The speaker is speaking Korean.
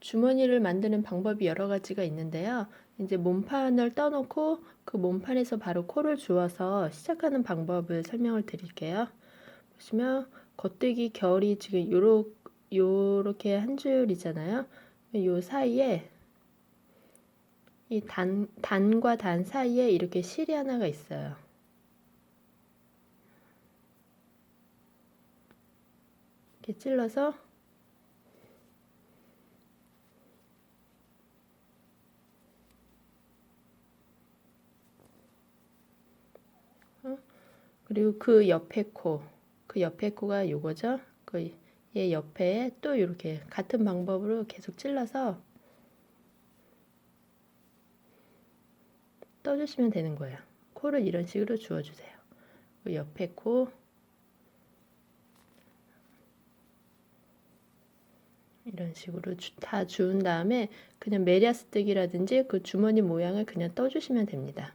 주머니를 만드는 방법이 여러 가지가 있는데요. 이제 몸판을 떠놓고 그 몸판에서 바로 코를 주어서 시작하는 방법을 설명을 드릴게요. 보시면 겉뜨기 결이 지금 요러, 요렇게 한 줄이잖아요. 요 사이에 이 단, 단과 단 사이에 이렇게 실이 하나가 있어요. 이렇게 찔러서 그리고 그 옆에 코, 그 옆에 코가 요거죠. 그 얘 옆에 또 이렇게 같은 방법으로 계속 찔러서 떠주시면 되는 거예요. 코를 이런 식으로 주워주세요. 그 옆에 코 이런 식으로 주, 다 주운 다음에 그냥 메리아스뜨기라든지 그 주머니 모양을 그냥 떠주시면 됩니다.